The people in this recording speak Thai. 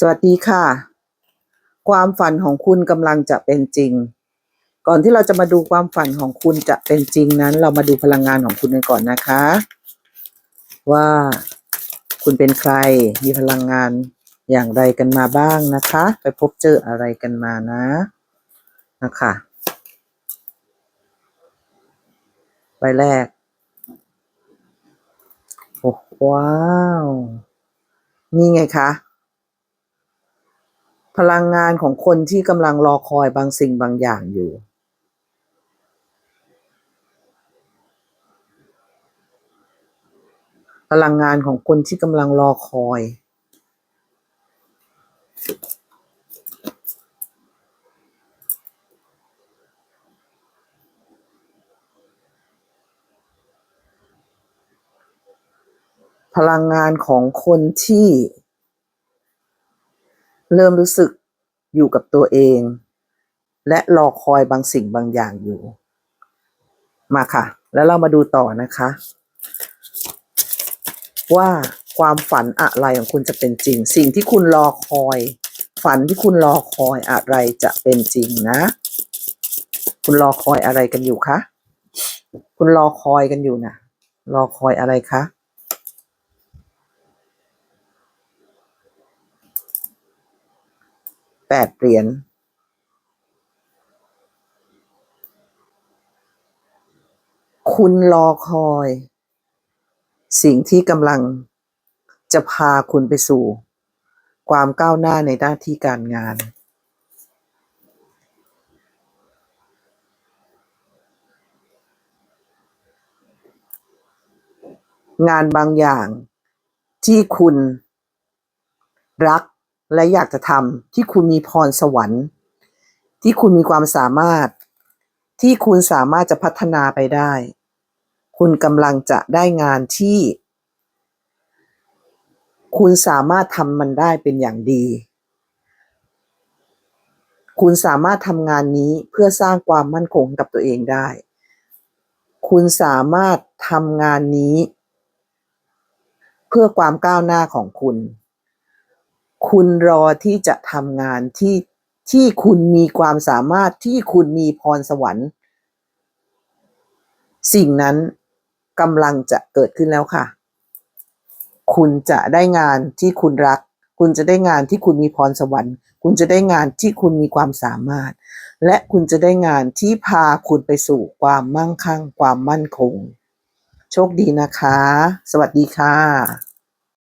สวัสดีค่ะ ความฝันของคุณกำลังจะเป็นจริง ก่อนที่เราจะมาดูความฝันของคุณจะเป็นจริงนั้น เรามาดูพลังงานของคุณกันก่อนนะคะ ว่าคุณเป็นใครมีพลังงานอย่างไรกันมาบ้างนะคะ ไปพบเจออะไรกันมานะนะคะใบแรกโอ้ว้าว นี่ไงคะ พลังงานของคนที่กำลังรอคอยบางสิ่งบางอย่างอยู่ พลังงานของคนที่กำลังรอคอย พลังงานของคนที่เริ่มรู้สึก อยู่กับตัวเอง และรอคอยบางสิ่งบางอย่างอยู่ มาค่ะ แล้วเรามาดูต่อนะคะ ว่าความฝันอะไรของคุณจะเป็นจริง สิ่งที่คุณรอคอย ฝันที่คุณรอคอยอะไรจะเป็นจริงนะ คุณรอคอยอะไรกันอยู่คะคุณรอคอยกันอยู่นะรอคอยอะไรคะ แปดเหรียญคุณรอคอย สิ่งที่กำลังจะพาคุณไปสู่ ความก้าวหน้าในหน้าที่การงาน งานบางอย่างที่คุณรัก และอยากจะทำที่คุณมีพรสวรรค์ ที่คุณมีความสามารถ ที่คุณสามารถจะพัฒนาไปได้ คุณกำลังจะได้งานที่ คุณสามารถทำมันได้เป็นอย่างดี คุณสามารถทำงานนี้เพื่อสร้างความมั่นคงกับตัวเองได้ คุณสามารถทำงานนี้ เพื่อความก้าวหน้าของคุณ คุณรอที่จะทำงานที่ที่คุณมีความสามารถที่คุณมีพรสวรรค์ สิ่งนั้นกำลังจะเกิดขึ้นแล้วค่ะ คุณจะได้งานที่คุณรัก คุณจะได้งานที่คุณมีพรสวรรค์ คุณจะได้งานที่คุณมีความสามารถ และคุณจะได้งานที่พาคุณไปสู่ความมั่งคั่ง ความมั่นคง โชคดีนะคะ สวัสดีค่ะ